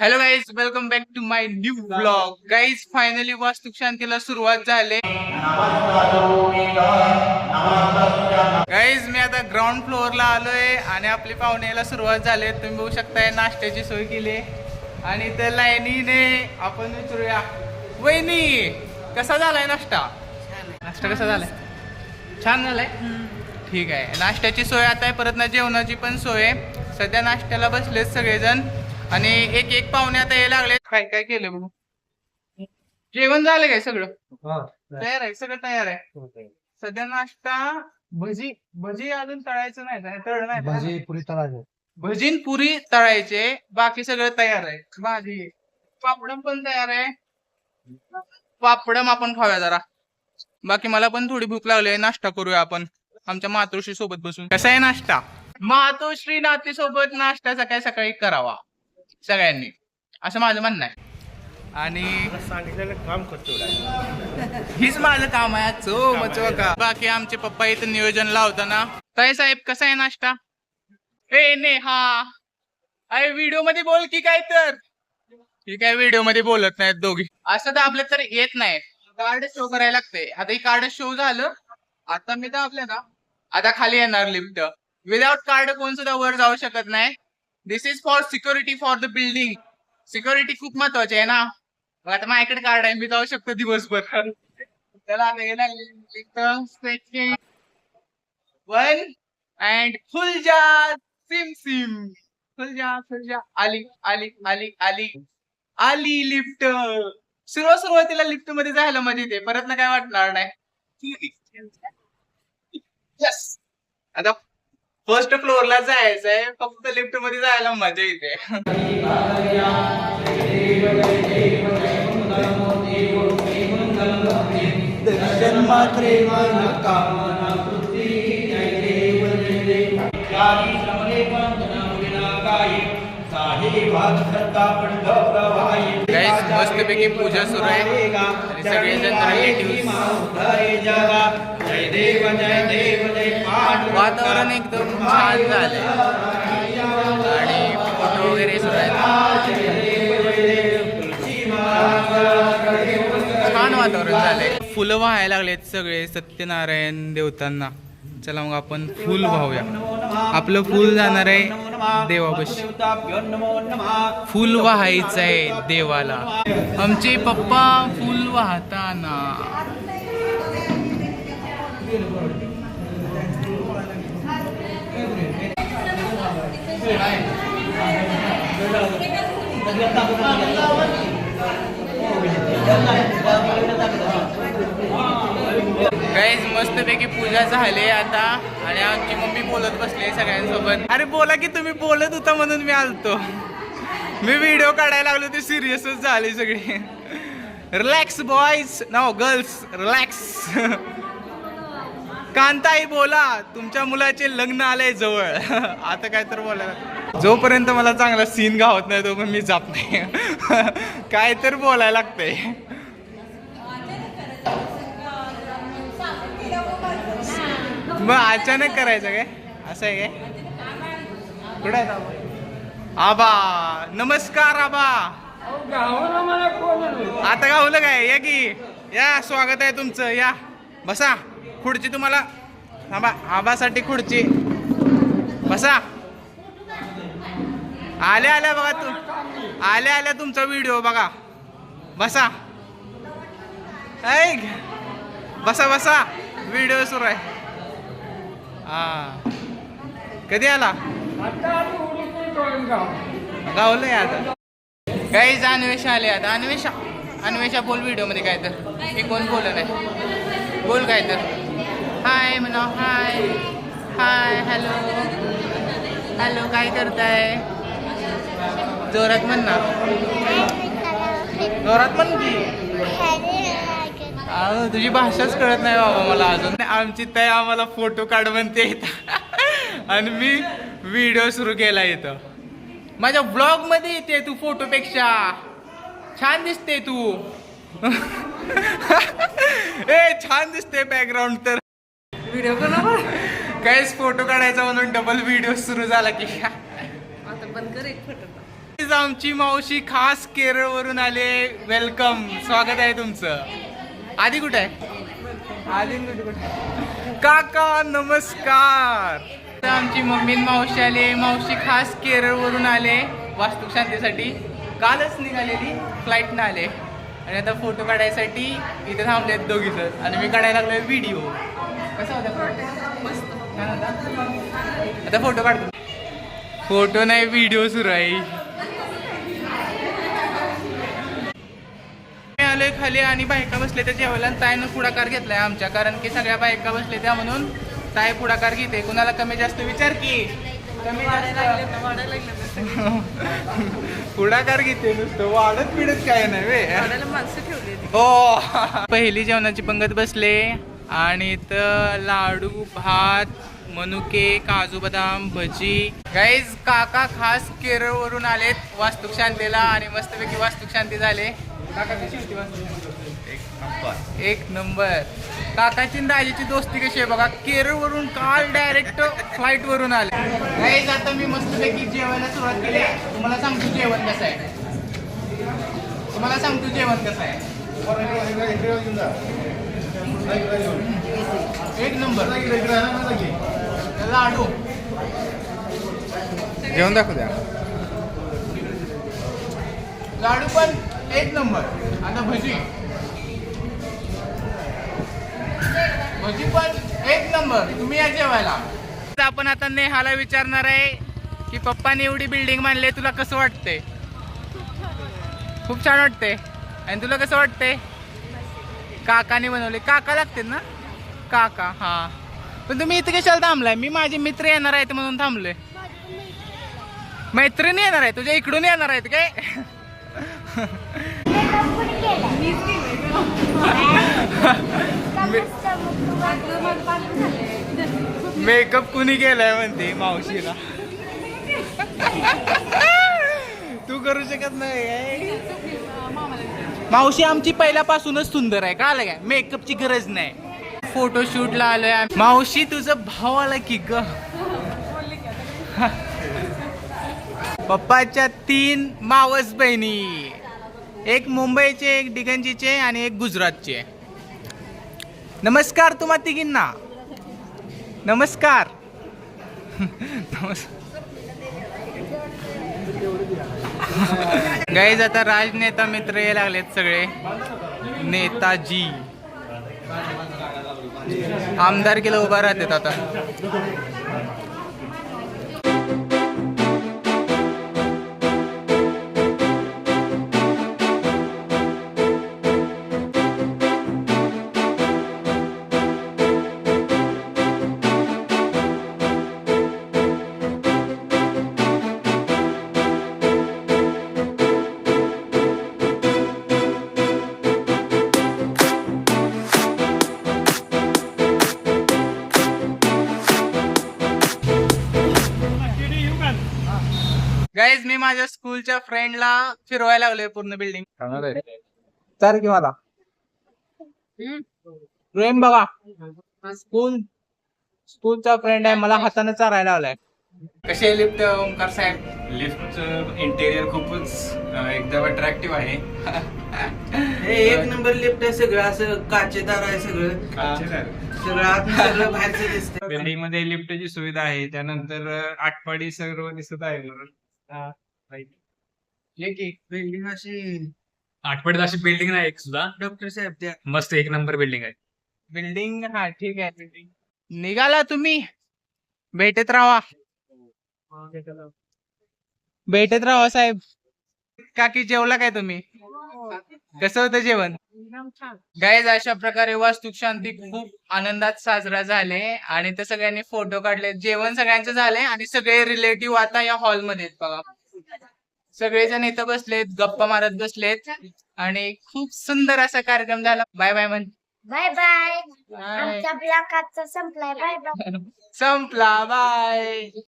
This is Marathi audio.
Hello guys welcome back to my new blog guys finally वास्तुक शांतीला सुरुवात झाली. गाईज मी आता ग्राउंड फ्लोअरला आलोय आणि आपली पाहुण्याला सुरुवात झाली. तुम्ही बघू शकताय नाश्त्याची सोय केली. आणि त्या लाईनीने आपण विचारूया वहिनी कसा झालाय नाश्ता? नाश्ता कसा झालाय? छान झालाय? ठीक आहे. नाश्त्याची सोय आता आहे परत ना जेवणाची पण सोय आहे. सध्या नाश्त्याला बसलेत सगळेजण. आणि एक एक पाहुणे आता यायला लागले. काय काय केलं बघू जेवण झालं काय सगळं? तयार आहे सगळं तयार आहे. सध्या नाश्ता भजी भजी अजून तळायचं नाही का? तळलं नाही? भाजी पुरी तळायचे. भजीन पुरी तळायचे बाकी सगळं तयार आहे. भाजी पापडम पण तयार आहे. पापडम आपण खाऊया जरा. बाकी मला पण थोडी भूक लागली आहे नाश्ता करूया आपण आमच्या मातोश्री सोबत बसून. कसा आहे नाश्ता? मातोश्री नाती सोबत नाश्ता सकाळी सकाळी करावा. सगळ्यांनी. असं माझं म्हणणं आहे. आणि सांगितलेलं काम करतो हीच माझं काम आहे. चो मचो का? बाकी आमचे पप्पा इथं नियोजन लावताना. काय साहेब कसा आहे नाश्ता? ए ने हा अरे व्हिडिओमध्ये बोल की काय तर. ही काय व्हिडिओमध्ये बोलत नाहीत दोघी. असं तर आपलं तर येत नाही. कार्ड शो करायला लागते आता ही कार्ड शो झालं. आता मी दाबले ना. आता खाली येणार लिफ्ट. विदाउट कार्ड कोण सुद्धा वर जाऊ शकत नाही. This is for security for the building security खूप महत्वाची आहे ना? आता माझ्याकडे कार्ड आहे मी जाऊ शकतो दिवसभर. त्याला वन अँड फुल जा सिम सिम फुल जा फुल जा आली आली आली आली आली लिफ्ट सुरुवात सुरुवातीला लिफ्टमध्ये जायला मजा येते. परत ना काय वाटणार नाही. यस आता फर्स्ट फ्लोअरला जायचंय फक्त लिफ्टमध्ये जायला मजा येते. दर्शन मात्रे Guys, मस्तपैकी पूजा सुरू आहे. आणि सगळेजण relatives. वातावरण एकदम छान झालंय. आणि फोटो वगैरे सुरू आहेत. छान वातावरण झालंय. फुलं व्हायला लागलेत सगळे सत्यनारायण देवतांना. चला मग आपण फुल वाहूया आपलं फुल जाणार आहे देवापाशी. फुल वाहायचं आहे देवाला. आमचे पप्पा फुल वाहताना. गाईज मस्तपैकी पूजा झाली आता. आणि आमची मम्मी बोलत बसली सगळ्यांसोबत. अरे बोला की तुम्ही बोलत होता म्हणून मी आलतो. मी व्हिडिओ काढायला लागलो ते सिरियसच झाली सगळी. रिलॅक्स बॉईज नाव गर्ल्स रिलॅक्स कांताई बोला. तुमच्या मुलाचे लग्न आलंय जवळ. आता काय तर बोलायला जोपर्यंत मला चांगला सीन गावत नाही तो पण मी जात नाही. काय तर बोलायला लागतंय. मग अचानक करायचं काय? असं आहे काय? कुठे आबा? नमस्कार आबा. आता गावलं काय? या की. या स्वागत आहे तुमचं. या. बसा. खुर्ची तुम्हाला. थांबा. आबासाठी खुर्ची. बसा. आल्या आल्या बघा तू. आल्या आल्या तुमचा व्हिडिओ बघा. बसा. ऐक. बसा बसा. व्हिडिओ सुरू आहे. हा. कधी आला? गावलंय आता. काही अन्वेषा आले आता. अन्वेषा अन्वेषा बोल व्हिडिओमध्ये काय तर. हे कोण बोलत आहे? बोल काय तर. हाय म्हणा हाय हाय हॅलो हॅलो काय करताय? जोरात म्हण ना. जोरात म्हण की. अहो तुझी भाषाच कळत नाही बाबा मला अजून. आमची ताई आम्हाला फोटो काढ म्हणते येतं आणि मी व्हिडिओ सुरू केला इथं. माझ्या ब्लॉगमध्ये येते तू फोटो पेक्षा छान दिसते तू. ए छान दिसते बॅकग्राऊंड तर. व्हिडिओ काहीच फोटो काढायचा म्हणून डबल व्हिडिओ सुरू झाला की. आता बंद कर एक फोटो Guys, आमची मावशी खास केरळ वरून आले. वेलकम स्वागत आहे तुमचं. आधी कुठे आहे? आधी कुठे काका नमस्कार. आमची मम्मी मावशी आले. मावशी खास केरळ वरून आले वास्तुशांतीसाठी कालच निघालेली. फ्लाईटनं आले. आणि आता फोटो काढायसाठी इथे थांबलेत दोघी जण आणि मी काढायला लागलोय व्हिडिओ कसा होता? आता फोटो काढतो. फोटो नाही व्हिडिओ सुरू आहे. आलोय खाली आणि बायका बसले त्या जेवायला आणि ताईनं पुढाकार घेतलाय आमच्या. कारण की सगळ्या बायका बसले त्या म्हणून ताई पुढाकार घेते. कुणाला कमी जास्त विचार की? कमी जास्त पुढाकार घेते नुसतं. वाढत पिढत काय नाही वे. हो. पहिली जेवणाची पंगत बसले. आणि इथं लाडू भात मनुके काजू बदाम भजी. गाईज काका खास केरळ वरून आलेत. वास्तुक शांतीला आणि मस्तपैकी वास्तुक शांती झाले. काका कशी होती वास्तुक एक नंबर. काकाची आणि दाजीची दोस्ती कशी आहे बघा केरळ वरून काल डायरेक्ट फ्लाईट वरून आले. गाईज आता मी मस्तपैकी जेवायला सुरुवात केली तुम्हाला सांगतो जेवण कसं आहे. तुम्हाला सांगतो जेवण कसं आहे. एक नंबर. लाडू. जेवण दाखवू द्या. लाडू पण एक नंबर. आता भजी. भजी पण एक नंबर. तुम्ही या जेवायला. आपण आता नेहाला विचारणार आहे की पप्पाने एवढी बिल्डिंग बांधली तुला कसं वाटते खूप छान वाटते आणि तुला कसं वाटते काकाने बनवले. काका लागतील ना? काका हा. पण तुम्ही इथे कशाला थांबलाय? मी माझे मित्र येणार आहेत म्हणून थांबले मैत्रिणी येणार आहे तुझ्या इकडून येणार आहेत काय? मेकअप कुणी केलाय म्हणते मावशीला? तू करू शकत नाही मावशी आमची पहिल्यापासूनच सुंदर आहे का काय? मेकअपची गरज नाही. फोटोशूटला आलोय मावशी तुझं भाव आला की ग. पप्पाच्या तीन मावस बहिणी. एक मुंबईचे एक डिगंजीचे आणि एक गुजरातचे. नमस्कार तुम्हा तिघींना. नमस्कार. नमस्कार गाईज आता राजनेता मित्र हे लागलेत सगळे. नेताजी. आमदार केलं उभा राहतात आता. गाईज मी माझ्या स्कूलच्या फ्रेंडला फिरवायला लागलोय पूर्ण बिल्डिंग चार की मला? प्रेम बघा. स्कूल स्कूलचा फ्रेंड आहे मला हाताने चारायला लावलाय कसे लिफ्ट ओंकार साहेब? लिफ्टचं इंटेरियर खूपच एकदम अट्रॅक्टिव्ह आहे. हे एक नंबर लिफ्ट आहे सगळं असं काचेदार आहे सगळं. सगळं बाहेरचं दिसतंय. बिल्डिंगमध्ये लिफ्टची सुविधा आहे त्यानंतर अं, आटपाडी सर्व दिसत आहे. हा, बिल्डिंग अशी आठवड्यात अशी बिल्डिंग नाही एक सुद्धा. डॉक्टर साहेब त्या मस्त एक नंबर बिल्डिंग आहे. बिल्डिंग हा ठीक आहे बिल्डिंग निघाला तुम्ही. भेटत राहा. भेटत राहा साहेब. काकी जेवला काय तुम्ही? कसं होतं जेवण? गाईज अशा प्रकारे वास्तुक शांती खूप आनंदात साजरा झाले आणि ते सगळ्यांनी फोटो काढले. जेवण सगळ्यांचं झालंय आणि सगळे रिलेटिव्ह आता या हॉलमध्ये आहेत बघा. सगळेजण इथं बसलेत गप्पा मारत बसलेत आणि खूप सुंदर असा कार्यक्रम झाला. बाय बाय म्हण बाय बाय आमचा आजचा संपलाय. बाय बाय संपला. बाय